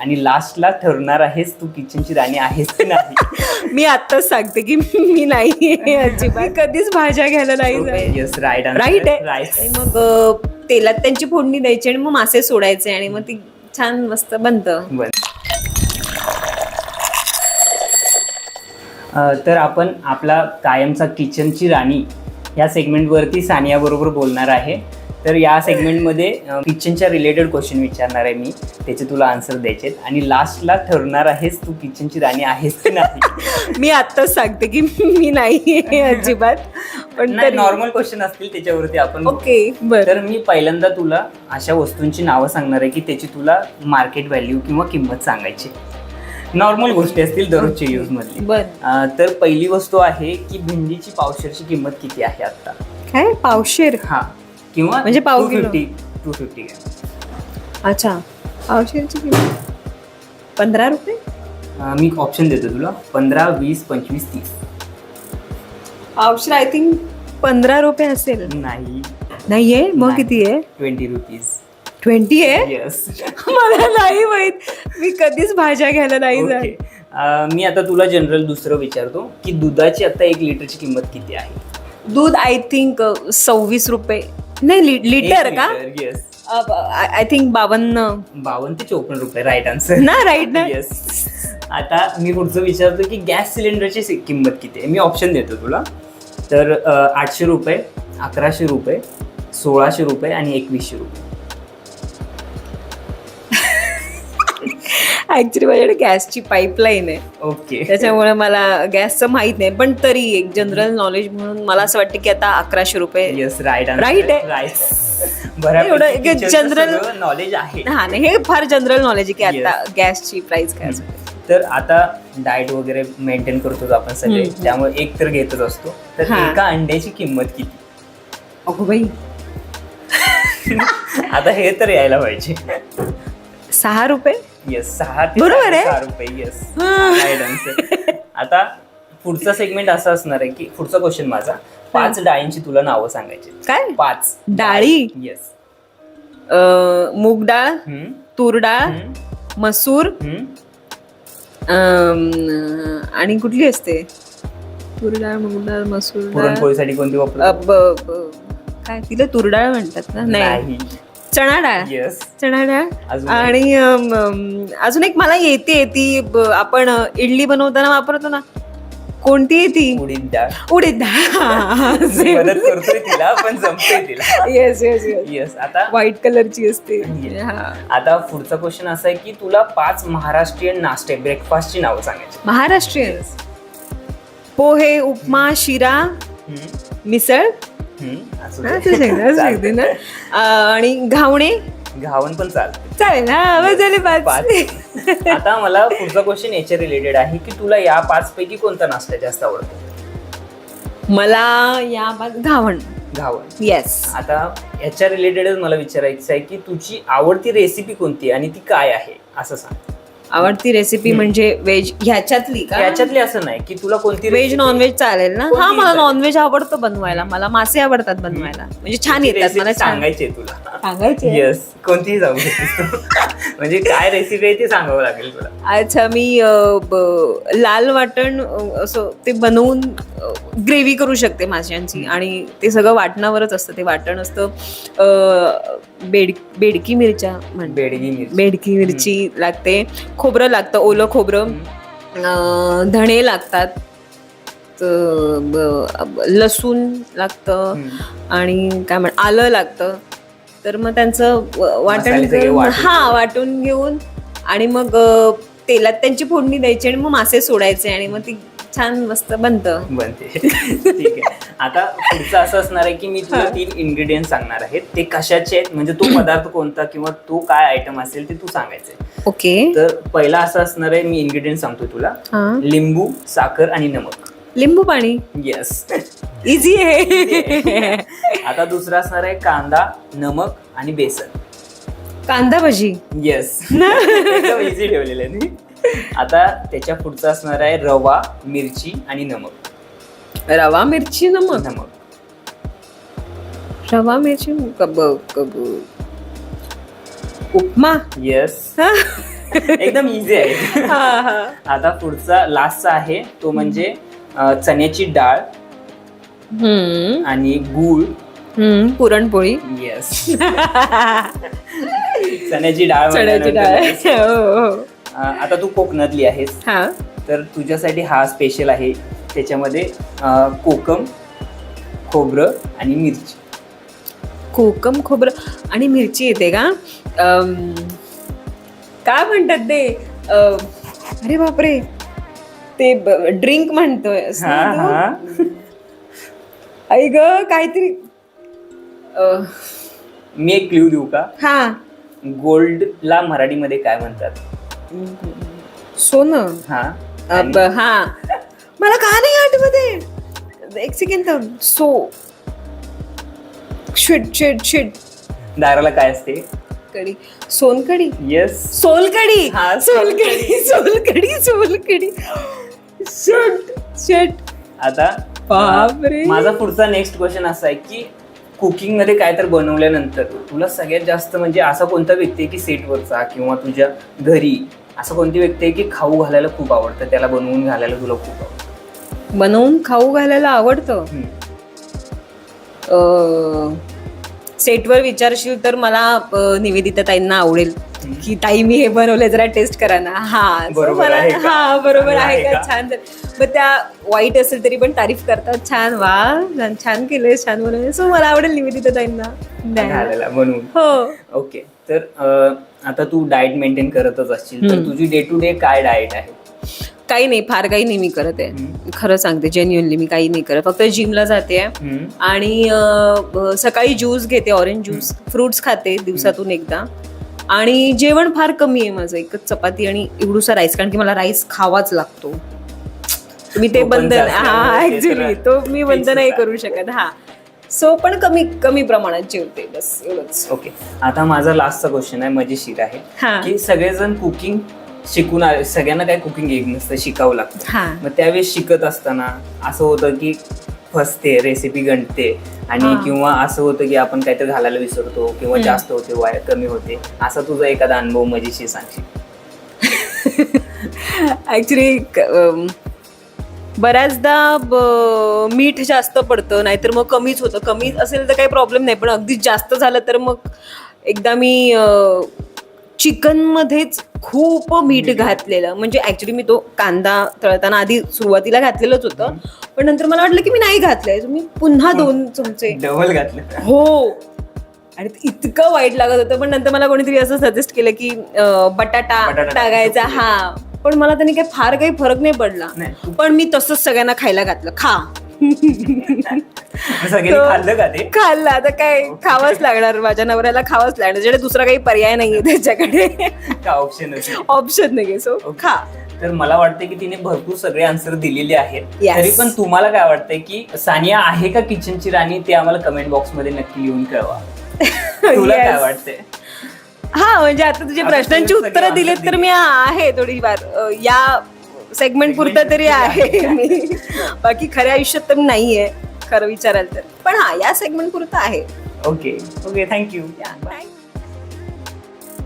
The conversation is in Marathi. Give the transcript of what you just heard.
आणि लास्टला ठरणार आहेस तू किचनची राणी आहेस की नाही? मी आत्ताच सांगते की मी नाही अजिबात. कधीच भाज्या घ्यायला नाही. येस राईट राईट आहे. मग तेलात त्यांची फोडणी द्यायची आणि मग मासे सोडायचे आणि मग ती छान मस्त बनतं. तर आपण आपला कायमचा किचनची राणी या सेगमेंटवरती सानिया बरोबर बोलणार आहे. तर या सेगमेंटमध्ये किचनच्या रिलेटेड क्वेश्चन विचारणार आहे मी. त्याचे तुला आन्सर द्यायचे. आणि लास्टला ठरणार आहेस तू किचनची राणी आहेस की नाही? मी आत्ताच सांगते की मी नाही अजिबात. पण नॉर्मल क्वेश्चन असतील त्याच्यावरती आपण ओके बर. तर मी पहिल्यांदा तुला अशा वस्तूंची नावं सांगणार आहे की त्याची तुला मार्केट व्हॅल्यू किंवा किंमत सांगायची नॉर्मल गोष्टी असतील दररोजच्या यूज मधली. बर. तर पहिली वस्तू आहे की भेंडीची पावशेरची किंमत किती आहे आता काय? पावशेर? हा. किंवा म्हणजे पाव किलो. फिफ्टी टू फिफ्टी अच्छा. पावशेरची किंमत? पंधरा रुपये? मी ऑप्शन देतो तुला. पंधरा वीस पंचवीस तीस. पावशेर आय थिंक पंधरा रुपये असेल. नाही. नाहीये? मग नाही. किती आहे? ट्वेंटी रुपीज ट्वेंटी आहे? येस मला नाही माहीत. मी कधीच भाज्या घ्यायला नाही जात. ओके मी आता तुला जनरल दुसरं विचारतो की दुधाची आता एक लिटरची किंमत किती आहे? दूध आय थिंक सव्वीस रुपये. नाही लि- लिटर का? येस आय थिंक बावन्न. बावन्न ते चोपन्न रुपये राईट आन्सर ना राईट ना? येस आता मी पुढचं विचारतो की गॅस सिलेंडरची सि- किंमत किती आहे? मी ऑप्शन देतो तुला. तर अ, आठशे रुपये अकराशे रुपये सोळाशे रुपये आणि एकवीसशे रुपये. ऍक्च्युली माझ्याकडे गॅसची पाईपलाईन आहे. ओके त्याच्यामुळे मला गॅसचं माहीत नाही. पण तरी एक जनरल नॉलेज म्हणून मला असं वाटतं की आता अकराशे रुपये येस राईट आहे. राईट एवढं एक general- नॉलेज आहे. हा नाही हे फार जनरल नॉलेज आहे की. आता गॅसची प्राइस काय असेल. तर आता डाएट वगैरे मेंटेन करतो आपण सगळे. त्यामुळे एक तर घेतच असतो. तर. एका अंड्याची किंमत किती? अगो बाई. आता हे तर यायला पाहिजे. सहा रुपये? येस सहा ते बरोबर आहे. सहा रुपये येस राईट आन्सर आता पुढचा सेगमेंट असा असणार आहे की पुढचा क्वेश्चन माझा. पाच डाळींची तुला नावं सांगायची काय? पाच. डाळी? येस अं, मूग डाळ तूर डाळ मसूर अं, आणि कुठली असते? तूर डाळ मूग डाळ मसूर डाळ. पुरणपोळीसाठी कोणती अ, वापर ब- ब- काय तिला तूर डाळ म्हणतात ना? नाही. चणा डाळ. येस चणा डाळ. अजून आणि अम, अम, अजून एक मला येते ती ब- आपण अ, इडली बनवताना वापरतो ना? कोणती आहे ती? उडीद डाळ. उडीद मी मदत करतोय तिला पण जमतोय तिला. येस येस येस येस आता व्हाईट कलरची असते. Yes. हा. आता पुढचा क्वेश्चन असा आहे की तुला पाच महाराष्ट्रीयन नाश्ते ब्रेकफास्टची नावं सांगायची. महाराष्ट्रीयन? पोहे उपमा शिरा हम्म, मिसळ असू दे. तू सांग, असं सांगते ना. आणि घावणे? घावन पण चालतं चालेल बस झाले पाच. पाच. आता मला पुढचा क्वेश्चन याच्या रिलेटेड आहे की तुला या पाच पैकी कोणता नाश्ता जास्त आवडतो? मला या बाग घावण. घावन येस आता याच्या रिलेटेडच मला विचारायचं आहे की तुझी आवडती रेसिपी कोणती आणि ती काय आहे? असं सांग. आवडती रेसिपी म्हणजे व्हेज ह्याच्यातली का? याच्यातली असं नाही की तुला कोणती व्हेज recipe- नॉनव्हेज चालेल ना? हा कोणतीही मला चालेल. नॉनव्हेज आवडतं बनवायला. मला मासे आवडतात बनवायला. म्हणजे छान कोणती येतात recipe मला छान. सांगायची आहे तुला. सांगायचे येस कोणतीही शकतेस तू म्हणजे काय रेसिपी आहे ती सांगावं लागेल तुला. अच्छा मी अ, ब- लाल वाटण अ, असं ते बनवून ग्रेव्ही करू शकते माशांची आणि ते सगळं वाटणावरच असतं. ते वाटण असतं अ, बेड बेडकी मिरच्या म्हण बेडगी मिरची. बेडकी मिरची लागते. खोबरं लागतं ओलं खोबरं. धणे लागतात. लसूण लागतं. आणि काय म्हण आलं लागतं. तर मग त्यांचं वाटण हा. वाटून घेऊन आणि मग तेलात त्यांची फोडणी द्यायची आणि मग मासे सोडायचे आणि मग ती छान मस्त बनतं. बनते. ठीक आहे. आता पुढचं असं असणार आहे की मी तुला तीन इन्ग्रेडियंट सांगणार आहेत ते कशाचे आहेत? म्हणजे तो पदार्थ कोणता किंवा तो काय आयटम असेल ते तू सांगायचे ओके. तर पहिला असं असणार आहे मी इन्ग्रेडियंट सांगतोय तुला. हा. लिंबू साखर आणि नमक. लिंबू पाणी. येस इझी आहे. आता दुसरा असणार आहे कांदा नमक आणि बेसन. कांदा भजी. येस इझी ठेवलेलं आहे मी. आता त्याच्या पुढचं असणार आहे रवा मिरची आणि नमक. रवा मिरची नमक. नमक. रवा मिरची कब कब उपमा? येस एकदम इझी आहे. हा आता पुढचा लास्टचा आहे. तो म्हणजे अ, चण्याची डाळ. हम्म. आणि गूळ. हम्म पुरणपोळी. येस चण्याची डाळ चण्याची डाळ. हो, हो. अ, आता तू कोकणातली आहेस. हा. तर तुझ्यासाठी हा स्पेशल आहे. त्याच्यामध्ये अ, कोकम खोबरं आणि मिरची. कोकम खोबरं आणि मिरची येते का? काय म्हणतात ते? अरे बापरे. ते ड्रिंक म्हणतोय. हा? हा. आई ग काहीतरी. मी एक क्ल्यू देऊ का? हा. गोल्डला मराठीमध्ये काय म्हणतात? सोनं. हा. हा. मला का नाही आठवत? आहे एक सेकंड थांब. सो. शिट शिट शिट दाराला काय असते? कडी सोनकडी? येस सोलकडी? हा, सोलकडी सोलकडी. सोलकडी शट शट आता बापरे. माझा पुढचा नेक्स्ट क्वेश्चन असा आहे की कुकिंगमध्ये काय तर बनवल्यानंतर तुला सगळ्यात जास्त म्हणजे असा कोणता व्यक्ती आहे की सेटवरचा किंवा तुझ्या घरी असं कोणती व्यक्ती आहे की खाऊ घालायला खूप आवडतं? त्याला बनवून घालायला तुला खूप आवडतं. बनवून खाऊ घालायला आवडतं. अ, सेटवर विचारशील तर मला निवेदिता ताईंना आवडेल. की ताई मी हे बनवलंय जरा टेस्ट करा ना. हा बरोबर? हा बरोबर आहे का? छान मग त्या वाईट असेल तरी पण तारीफ करतात. छान वा. छान- केलंय छान बनवलंय. सो मला आवडेल निवेदिता ताईंना. बनवून. हो. ओके. तर आता तू डाएट मेंटेन करतच असशील. तर. तुझी डे टू डे काय डाएट आहे? काही नाही फार काही नाही मी करत आहे. खरं सांगते जेन्युअनली मी काही नाही करत. फक्त जिमला जाते. आणि अ, सकाळी ज्यूस घेते ऑरेंज ज्यूस फ्रुट्स खाते दिवसातून एकदा. आणि जेवण फार कमी आहे माझं. एकच चपाती आणि एवढूसा राईस कारण की मला राईस खावाच लागतो. मी ते तो पण बंद जास्त हा ऍक्च्युली तो मी बंद नाही. करू शकत. हा. सो पण कमी कमी प्रमाणात जेवते. बस एवढंच. ओके आता माझा लास्टचा क्वेश्चन आहे मजेशीर आहे. हा. की सगळेजण कुकिंग शिकून आले सगळ्यांना काय कुकिंग येत नसतं शिकावं लागतं मग त्यावेळेस शिकत असताना असं होतं की फसते रेसिपी गणते आणि. किंवा असं होतं की आपण काहीतरी घालायला विसरतो किंवा. जास्त होते वाया कमी होते असा तुझा एखादा अनुभव मजेशीर सांगशील ऍक्च्युली बऱ्याचदा मीठ जास्त पडतं नाहीतर मग कमीच होतं कमी असेल तर काही प्रॉब्लेम नाही पण अगदीच जास्त झालं तर मग एकदा मी चिकन मध्येच खूप मीठ घातलेलं. म्हणजे ऍक्च्युली मी तो कांदा तळताना आधी सुरुवातीला घातलेलंच होतं. पण नंतर मला वाटलं की मी नाही घातलंय. मी पुन्हा दोन चमचे डबल घातलं. हो. आणि इतकं वाईट लागत होतं. पण नंतर मला कोणीतरी असं सजेस्ट केलं की बटाटा बटाटा टाकायचा. हा. पण मला त्याने काही फार काही फरक नाही पडला. पण मी तसंच सगळ्यांना खायला घातलं. खा. सगळ्यांनी तो- खाल्लं का ते? खाल्लं. आता काय खावंच लागणार. माझ्या नवऱ्याला खावंच लागणार. त्याच्याकडे दुसरा काही पर्याय नाहीये त्याच्याकडे. का ऑप्शन ऑप्शन नाही सो खा. तर मला वाटतं की तिने भरपूर सगळे आन्सर दिलेले आहेत. Yes. तरी पण तुम्हाला काय वाटतंय की सानिया आहे का किचनची राणी? ते आम्हाला कमेंट बॉक्समध्ये नक्की लिहून कळवा. तुला काय Yes. वाटतंय? हा म्हणजे आता तुझ्या आता प्रश्नांची सगळी उत्तरं दिलीत answer तर मी आहे अं, या सेगमेंट पुरतं तरी आहे मी. बाकी खऱ्या आयुष्यात तर मी नाहीये खरं विचाराल तर. पण हा या सेगमेंट पुरतं आहे. Okay okay thank you thank you